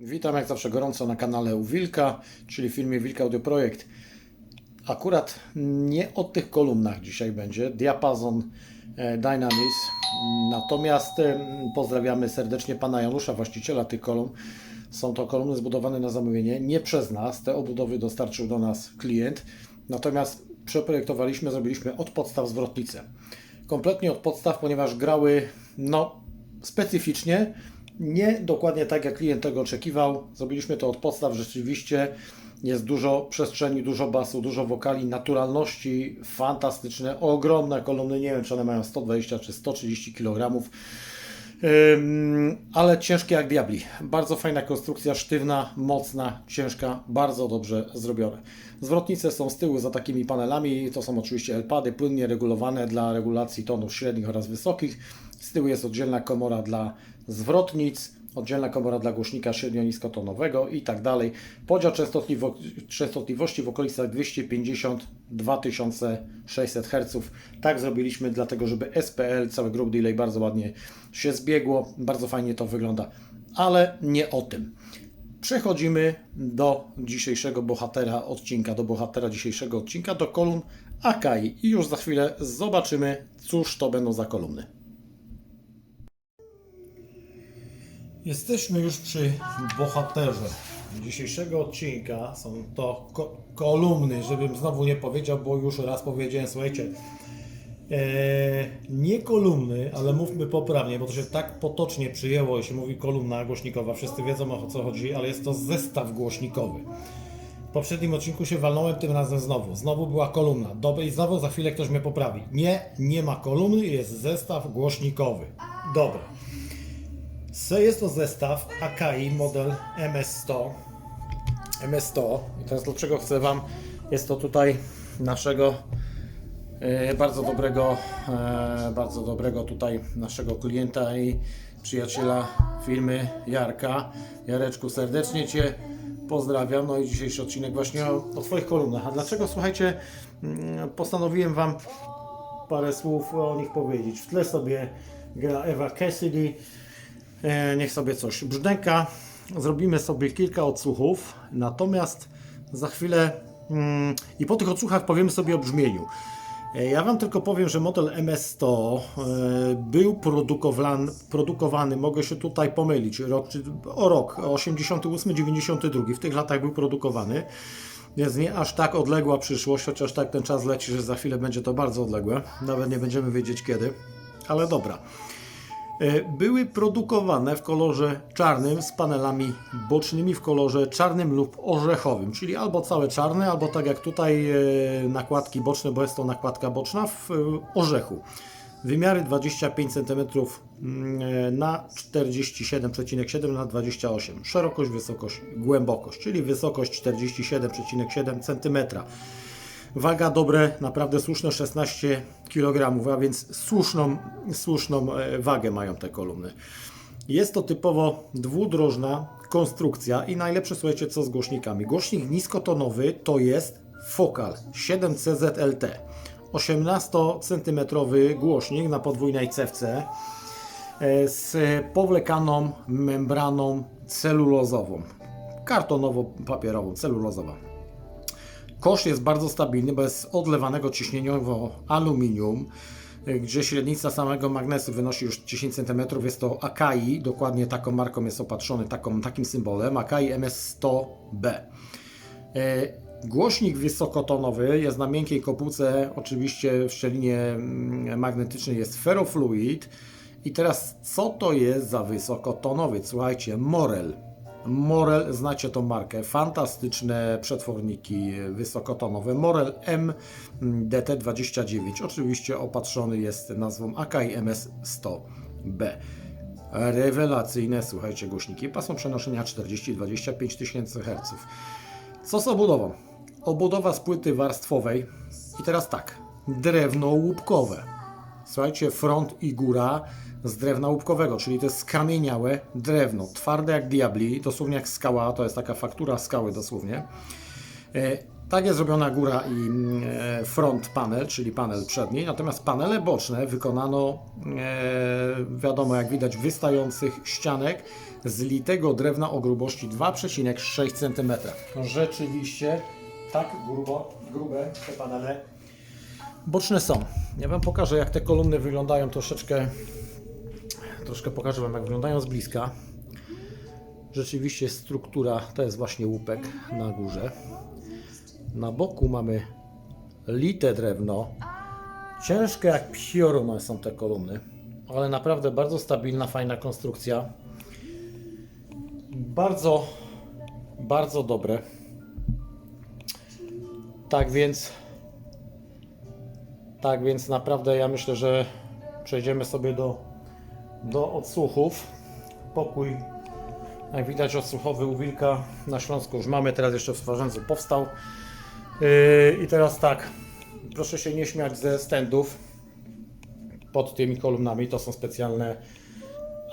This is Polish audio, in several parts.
Witam jak zawsze gorąco na kanale u Wilka, czyli filmie Wilka Audio Projekt. Akurat nie o tych kolumnach dzisiaj będzie, Diapason e, Dynamis. Natomiast pozdrawiamy serdecznie pana Janusza, właściciela tych kolumn. Są to kolumny zbudowane na zamówienie, nie przez nas. Te obudowy dostarczył do nas klient. Natomiast przeprojektowaliśmy, zrobiliśmy od podstaw zwrotnicę. Kompletnie od podstaw, ponieważ grały no, specyficznie, nie dokładnie tak jak klient tego oczekiwał. Zrobiliśmy to od podstaw, rzeczywiście jest dużo przestrzeni, dużo basu, dużo wokali, naturalności, fantastyczne, ogromne kolumny, nie wiem czy one mają 120 czy 130 kg. Ale ciężkie jak diabli. Bardzo fajna konstrukcja, sztywna, mocna, ciężka, bardzo dobrze zrobione. Zwrotnice są z tyłu za takimi panelami. To są oczywiście L-pady płynnie regulowane dla regulacji tonów średnich oraz wysokich. Z tyłu jest oddzielna komora dla zwrotnic, oddzielna komora dla głośnika średnio-niskotonowego i tak dalej. Podział częstotliwości, częstotliwości w okolicach 250-2600 Hz. Tak zrobiliśmy, dlatego żeby SPL, cały group delay bardzo ładnie się zbiegło, bardzo fajnie to wygląda, ale nie o tym. Przechodzimy do dzisiejszego bohatera odcinka, do bohatera dzisiejszego odcinka, do kolumn Akai i już za chwilę zobaczymy, cóż to będą za kolumny. Jesteśmy już przy bohaterze dzisiejszego odcinka. Są to ko- kolumny, żebym znowu nie powiedział, bo już raz powiedziałem, słuchajcie, e, nie kolumny, ale mówmy poprawnie, bo to się tak potocznie przyjęło, jeśli mówi kolumna głośnikowa. Wszyscy wiedzą o co chodzi, ale jest to zestaw głośnikowy. W poprzednim odcinku się walnąłem, tym razem znowu. Znowu była kolumna. Dobra, i znowu za chwilę ktoś mnie poprawi. Nie, nie ma kolumny, jest zestaw głośnikowy. Dobra. Jest to zestaw Akai model MS100. MS100. I teraz dlaczego chcę Wam, jest to tutaj naszego e, bardzo dobrego, e, bardzo dobrego tutaj naszego klienta i przyjaciela firmy Jarka. Jareczku, serdecznie Cię pozdrawiam. No i dzisiejszy odcinek właśnie o, o Twoich kolumnach. A dlaczego, słuchajcie, mm, postanowiłem Wam parę słów o nich powiedzieć. W tle sobie gra Ewa Cassidy. E, niech sobie coś brzdęka. Zrobimy sobie kilka odsłuchów, natomiast za chwilę mm, i po tych odsłuchach powiemy sobie o brzmieniu. E, Ja Wam tylko powiem, że model MS100 e, był produkowany, mogę się tutaj pomylić, rok, o rok, 88-92, w tych latach był produkowany. Więc nie aż tak odległa przyszłość, chociaż tak ten czas leci, że za chwilę będzie to bardzo odległe. Nawet nie będziemy wiedzieć kiedy, ale dobra. E, były produkowane w kolorze czarnym z panelami bocznymi w kolorze czarnym lub orzechowym, czyli albo całe czarne, albo tak jak tutaj e, nakładki boczne, bo jest to nakładka boczna w e, orzechu. Wymiary 25 cm mm, na 47,7 na 28. Szerokość, wysokość, głębokość, czyli wysokość 47,7 cm. Waga dobre, naprawdę słuszne 16 kg, a więc słuszną, słuszną e, wagę mają te kolumny. Jest to typowo dwudrożna konstrukcja i najlepsze słuchajcie co z głośnikami. Głośnik niskotonowy to jest Focal 7CZLT. 18 cm głośnik na podwójnej cewce e, z powlekaną membraną celulozową. Kartonowo-papierową, celulozowa. Kosz jest bardzo stabilny, bo jest odlewanego ciśnieniowo aluminium, y, gdzie średnica samego magnesu wynosi już 10 cm. Jest to Akai, dokładnie taką marką jest opatrzony, taką, takim symbolem, Akai MS100B. Y, Głośnik wysokotonowy jest na miękkiej kopułce, oczywiście w szczelinie mm, magnetycznej jest ferrofluid. I teraz co to jest za wysokotonowy? Słuchajcie, Morel. Morel, znacie tą markę, fantastyczne przetworniki wysokotonowe. Morel MDT29, oczywiście opatrzony jest nazwą Akai MS100B. Rewelacyjne, słuchajcie, głośniki. Pasą przenoszenia 40-25 tysięcy Hz. Co z obudową? Obudowa z płyty warstwowej. I teraz tak, drewno łupkowe. Słuchajcie, front i góra z drewna łupkowego, czyli to jest skamieniałe drewno, twarde jak diabli, dosłownie jak skała, to jest taka faktura skały dosłownie. E, Tak jest zrobiona góra i mm, e, front panel, czyli panel przedni, natomiast panele boczne wykonano, e, wiadomo jak widać, wystających ścianek z litego drewna o grubości 2,6 cm. Rzeczywiście tak grubo, grube te panele boczne są. Ja Wam pokażę jak te kolumny wyglądają troszeczkę, troszkę pokażę Wam jak wyglądają z bliska. Rzeczywiście struktura to jest właśnie łupek na górze. Na boku mamy lite drewno. Ciężkie jak piorun są te kolumny, ale naprawdę bardzo stabilna, fajna konstrukcja. Bardzo, bardzo dobre. Tak więc, tak więc naprawdę ja myślę, że przejdziemy sobie do, do odsłuchów. Pokój jak widać odsłuchowy u Wilka na Śląsku już mamy, teraz jeszcze w Stwarzędzu powstał. Yy, I teraz tak, proszę się nie śmiać ze standów pod tymi kolumnami, to są specjalne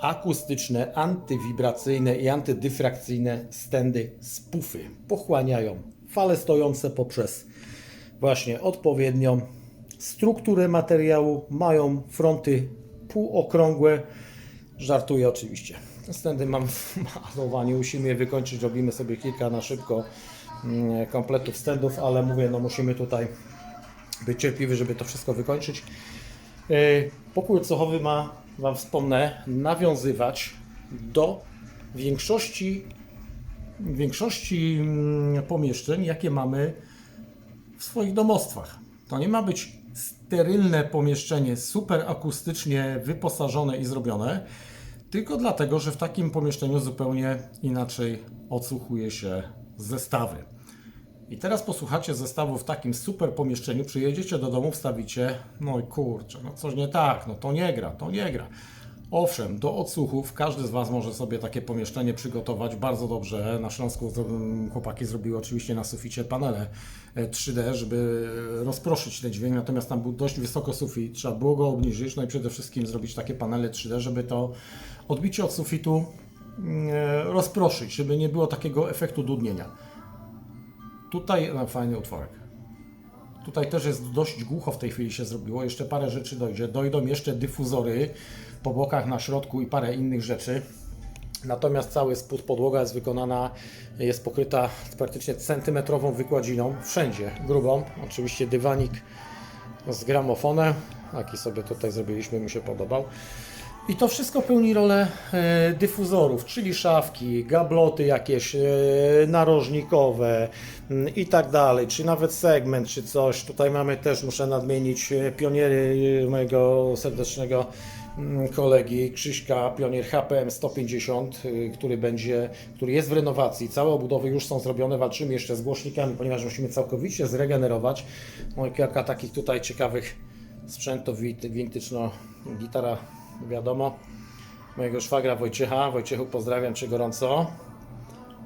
akustyczne, antywibracyjne i antydyfrakcyjne standy z pufy. Pochłaniają fale stojące poprzez właśnie odpowiednią strukturę materiału, mają fronty półokrągłe, Żartuję oczywiście. Stędy mam w malowaniu, musimy je wykończyć, robimy sobie kilka na szybko mm, kompletów stędów, ale mówię, no musimy tutaj być cierpliwi, żeby to wszystko wykończyć. Yy, Pokój odsochowy ma, Wam wspomnę, nawiązywać do większości, większości mm, pomieszczeń, jakie mamy w swoich domostwach. To nie ma być sterylne pomieszczenie, super akustycznie wyposażone i zrobione, tylko dlatego, że w takim pomieszczeniu zupełnie inaczej odsłuchuje się zestawy. I teraz posłuchacie zestawu w takim super pomieszczeniu, przyjedziecie do domu, wstawicie, no i kurczę, no coś nie tak, no to nie gra, to nie gra. Owszem, do odsłuchów każdy z Was może sobie takie pomieszczenie przygotować bardzo dobrze. Na Śląsku chłopaki zrobiły oczywiście na suficie panele e, 3D, żeby rozproszyć ten dźwięk, natomiast tam był dość wysoko sufit, trzeba było go obniżyć, no i przede wszystkim zrobić takie panele 3D, żeby to odbicie od sufitu mm, e, rozproszyć, żeby nie było takiego efektu dudnienia. Tutaj, no fajny utworek. Tutaj też jest dość głucho w tej chwili się zrobiło. Jeszcze parę rzeczy dojdzie. Dojdą jeszcze dyfuzory po bokach, na środku i parę innych rzeczy. Natomiast cały spód podłoga jest wykonana, jest pokryta praktycznie centymetrową wykładziną. Wszędzie grubą. Oczywiście dywanik z gramofonem. Taki sobie tutaj zrobiliśmy, mi się podobał. I to wszystko pełni rolę e, dyfuzorów, czyli szafki, gabloty jakieś e, narożnikowe mm, i tak dalej, czy nawet segment, czy coś. Tutaj mamy też, muszę nadmienić, e, pioniery mojego serdecznego kolegi Krzyśka, pionier HPM 150, y, który będzie, który jest w renowacji. Całe obudowy już są zrobione, walczymy jeszcze z głośnikami, ponieważ musimy całkowicie zregenerować. No i kilka takich tutaj ciekawych sprzętów, wit- vintage, no, gitara wiadomo, mojego szwagra Wojciecha. Wojciechu pozdrawiam Cię gorąco.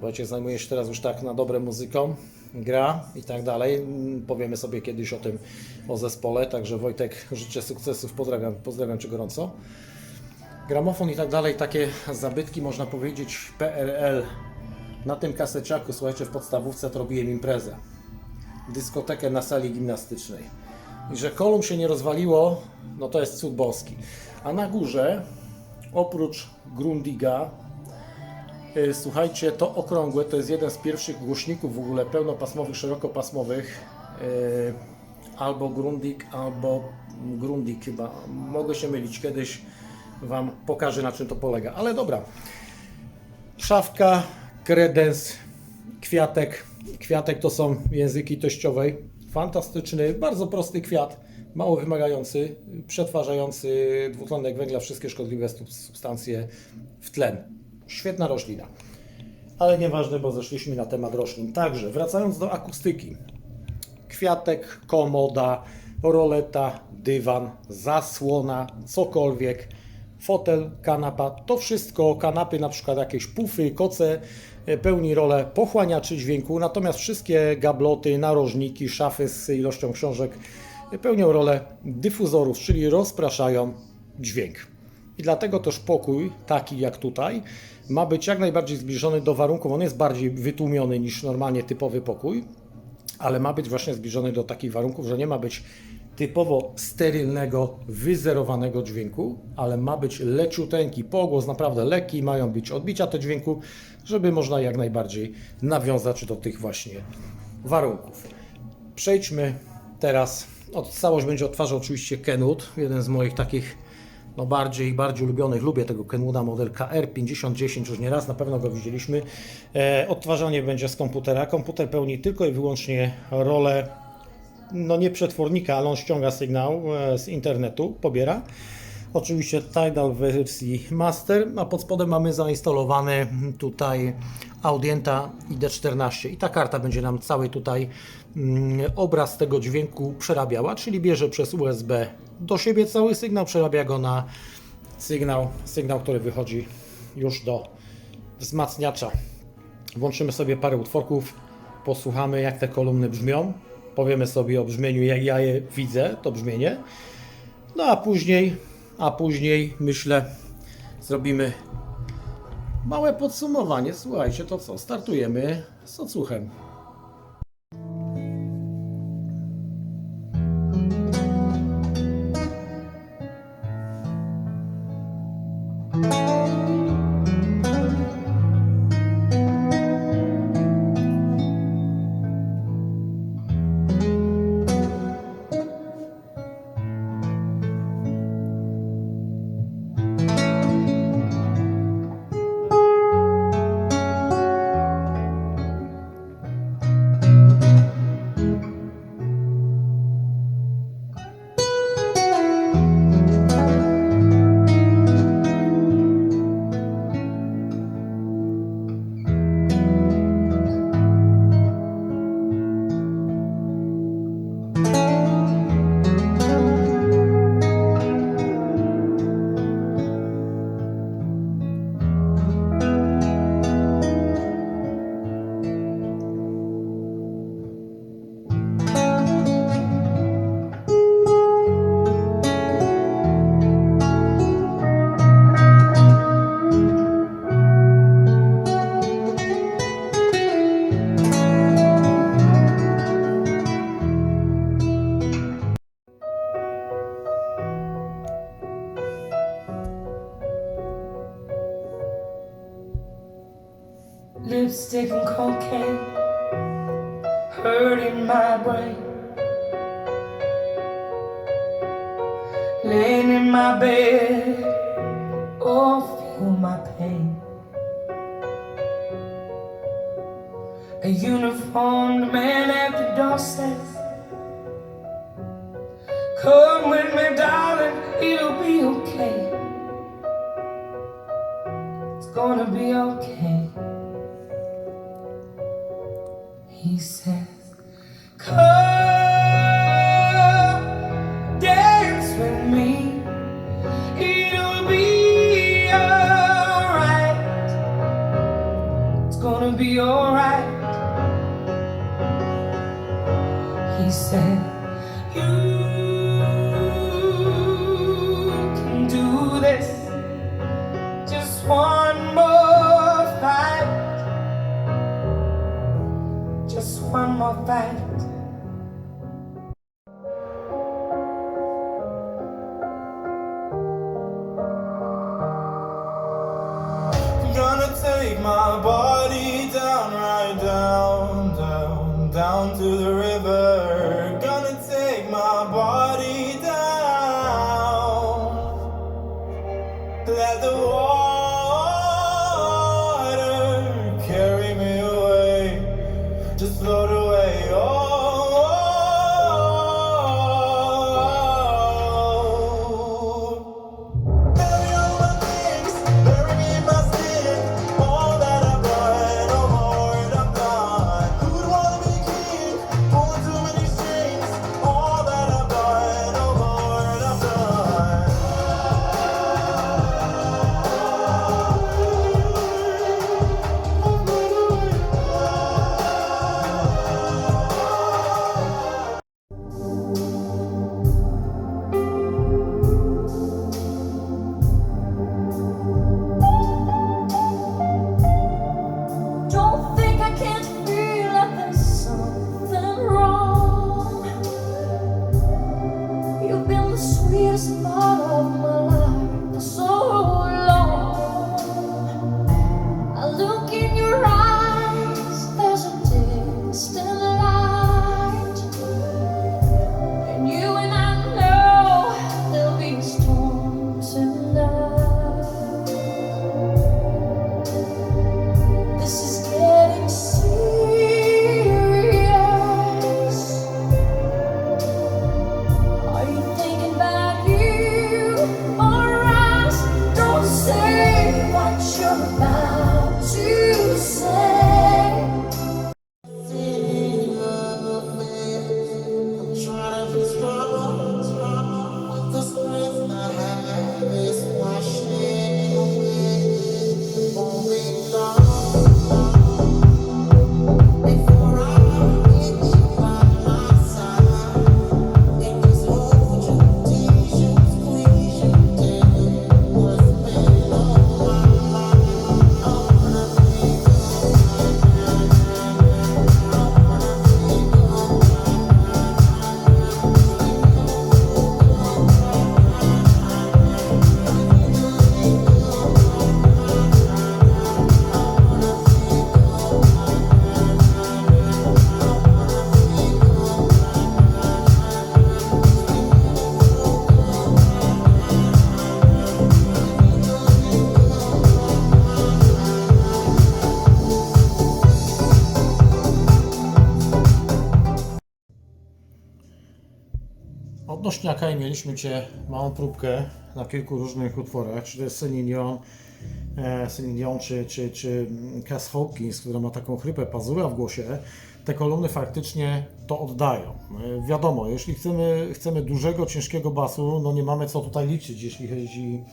Wojciech zajmuje się teraz już tak na dobre muzyką, gra i tak dalej. Powiemy sobie kiedyś o tym, o zespole, także Wojtek życzę sukcesów, pozdrawiam, pozdrawiam Cię gorąco. Gramofon i tak dalej, takie zabytki można powiedzieć PRL. Na tym kaseciaku, słuchajcie, w podstawówce to robiłem imprezę. Dyskotekę na sali gimnastycznej. I że kolumn się nie rozwaliło, no to jest cud boski. A na górze, oprócz Grundiga, słuchajcie, to okrągłe to jest jeden z pierwszych głośników w ogóle pełnopasmowych, szerokopasmowych. y, Albo Grundig, albo Grundig chyba. Mogę się mylić, kiedyś Wam pokażę na czym to polega. Ale dobra. Szafka, kredens, kwiatek. Kwiatek to są języki teściowej. Fantastyczny, bardzo prosty kwiat, mało wymagający, przetwarzający dwutlenek węgla, wszystkie szkodliwe substancje w tlen. Świetna roślina. Ale nieważne, bo zeszliśmy na temat roślin. Także, wracając do akustyki. Kwiatek, komoda, roleta, dywan, zasłona, cokolwiek, fotel, kanapa, to wszystko, kanapy, na przykład jakieś pufy, koce, e, pełni rolę pochłaniaczy dźwięku, natomiast wszystkie gabloty, narożniki, szafy z ilością książek e, pełnią rolę dyfuzorów, czyli rozpraszają dźwięk. I dlatego też pokój, taki jak tutaj, ma być jak najbardziej zbliżony do warunków. On jest bardziej wytłumiony niż normalnie typowy pokój. ale ma być właśnie zbliżony do takich warunków, że nie ma być typowo sterylnego, wyzerowanego dźwięku, ale ma być leciuteńki pogłos, naprawdę lekki, mają być odbicia tego dźwięku, żeby można jak najbardziej nawiązać do tych właśnie warunków. Przejdźmy teraz, od, całość będzie odtwarzał oczywiście Kenwood, jeden z moich takich no bardziej, bardziej ulubionych. Lubię tego Kenwooda model KR5010, już nieraz na pewno go widzieliśmy. E, odtwarzanie będzie z komputera. Komputer pełni tylko i wyłącznie rolę no nie przetwornika, ale on ściąga sygnał e, z internetu, pobiera. Oczywiście Tidal w wersji Master, a pod spodem mamy zainstalowany tutaj Audienta ID14 i ta karta będzie nam cały tutaj mm, obraz tego dźwięku przerabiała, czyli bierze przez USB do siebie cały sygnał, przerabia go na sygnał, sygnał, który wychodzi już do wzmacniacza. Włączymy sobie parę utworków, posłuchamy jak te kolumny brzmią, powiemy sobie o brzmieniu, jak ja je widzę, to brzmienie. No a później, a później myślę, zrobimy małe podsumowanie. Słuchajcie, to co? Startujemy z odsłuchem. Lipstick and cocaine hurting my brain. Laying in my bed, oh, feel my pain. A uniformed man at the door unto the Odnośnie Akai mieliśmy Cię małą próbkę na kilku różnych utworach, czy to jest Celine e, czy, czy, czy Cass Hawkins, która ma taką chrypę pazura w głosie, te kolumny faktycznie to oddają. E, Wiadomo, jeśli chcemy, chcemy dużego, ciężkiego basu, no nie mamy co tutaj liczyć, jeśli chodzi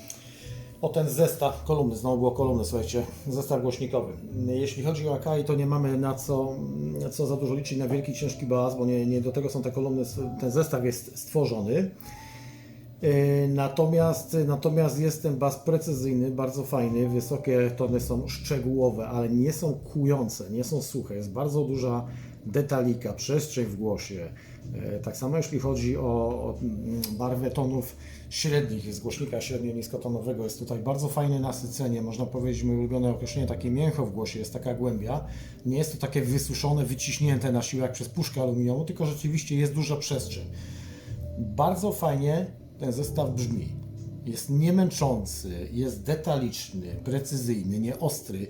o ten zestaw kolumny, znowu było kolumny, słuchajcie, zestaw głośnikowy. Jeśli chodzi o Akai, to nie mamy na co, co za dużo liczyć na wielki, ciężki bas, bo nie, nie do tego są te kolumny, ten zestaw jest stworzony. Yy, Natomiast, natomiast jest ten bas precyzyjny, bardzo fajny, wysokie tony są szczegółowe, ale nie są kujące, nie są suche, jest bardzo duża detalika, przestrzeń w głosie. Yy, Tak samo jeśli chodzi o, o mm, barwę tonów średnich, z głośnika średnio-niskotonowego, jest tutaj bardzo fajne nasycenie, można powiedzieć, moje ulubione określenie, takie mięcho w głosie, jest taka głębia. Nie jest to takie wysuszone, wyciśnięte na siłę jak przez puszkę aluminiową, tylko rzeczywiście jest duża przestrzeń. Bardzo fajnie ten zestaw brzmi. Jest niemęczący, jest detaliczny, precyzyjny, nieostry.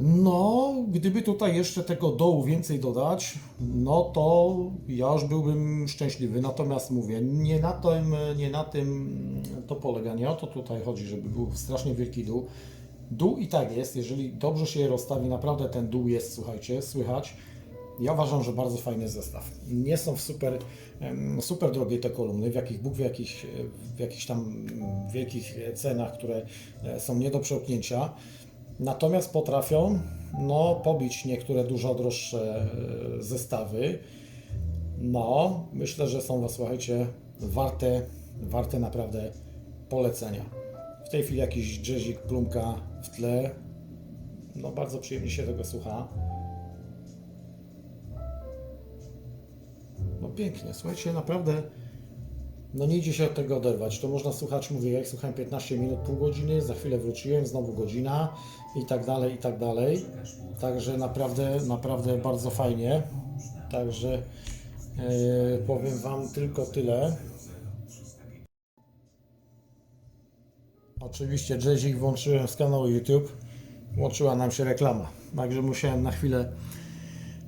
No, gdyby tutaj jeszcze tego dołu więcej dodać, no to ja już byłbym szczęśliwy. Natomiast mówię, nie na tym, nie na tym to polega. Nie o to tutaj chodzi, żeby był strasznie wielki dół. Dół i tak jest, jeżeli dobrze się je rozstawi, naprawdę ten dół jest, słuchajcie, słychać. Ja uważam, że bardzo fajny zestaw. Nie są w super, super drogie te kolumny, w jakich Bóg w jakichś, w jakichś tam wielkich cenach, które e, są nie do przełknięcia. Natomiast potrafią no, pobić niektóre dużo droższe e, zestawy. No, myślę, że są, słuchajcie, warte, warte naprawdę polecenia. W tej chwili jakiś jazzik, plumka w tle. No, bardzo przyjemnie się tego słucha. No pięknie, słuchajcie, naprawdę no nie idzie się od tego oderwać. To można słuchać, mówię, jak słuchałem 15 minut, pół godziny, za chwilę wróciłem, znowu godzina i tak dalej, i tak dalej. Także naprawdę, naprawdę bardzo fajnie. Także e, powiem Wam tylko tyle. Oczywiście jazzik włączyłem z kanału YouTube. Włączyła nam się reklama. Także musiałem na chwilę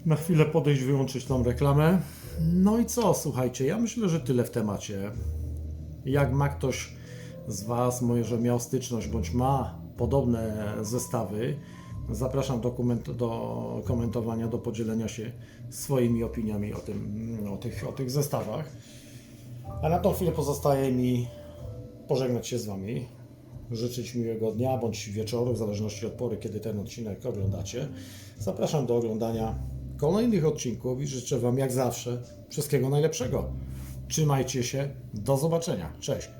na chwilę podejść, wyłączyć tą reklamę. No i co, słuchajcie, ja myślę, że tyle w temacie. Jak ma ktoś z Was, może miał styczność, bądź ma podobne zestawy, zapraszam do, do komentowania, do podzielenia się swoimi opiniami o, tym, o, tych, o tych zestawach. A na tą chwilę pozostaje mi pożegnać się z Wami, życzyć miłego dnia bądź wieczoru, w zależności od pory, kiedy ten odcinek oglądacie. Zapraszam do oglądania kolejnych odcinków i życzę Wam jak zawsze wszystkiego najlepszego. Trzymajcie się, do zobaczenia. Cześć.